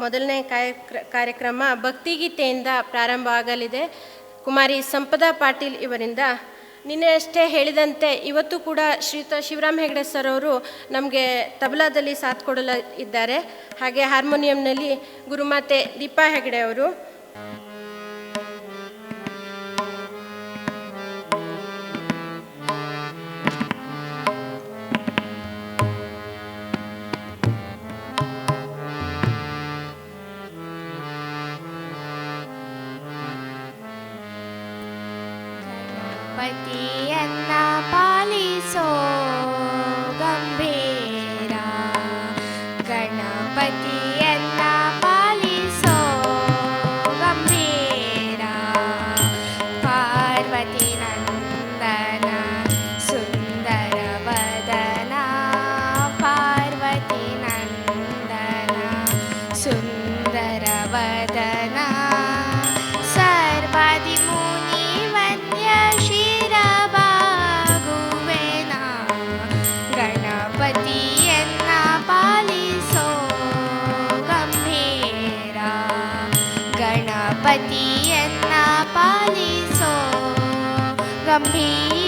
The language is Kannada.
ಮೊದಲನೇ ಕಾರ್ಯಕ್ರಮ ಭಕ್ತಿಗೀತೆಯಿಂದ ಪ್ರಾರಂಭ ಆಗಲಿದೆ ಕುಮಾರಿ ಸಂಪದಾ ಪಾಟೀಲ್ ಇವರಿಂದ. ನಿನ್ನೆ ಅಷ್ಟೇ ಹೇಳಿದಂತೆ ಇವತ್ತು ಕೂಡ ಶ್ರೀಯುತ ಶಿವರಾಮ್ ಹೆಗಡೆ ಸರ್ ಅವರು ನಮಗೆ ತಬಲಾದಲ್ಲಿ ಸಾಥ್ ಕೊಡಲ ಇದ್ದಾರೆ. ಹಾಗೆ ಹಾರ್ಮೋನಿಯಂನಲ್ಲಿ ಗುರುಮಾತೆ ದೀಪಾ ಹೆಗಡೆ ಅವರು. പതിയെന്ന പാലിസോ Bambi.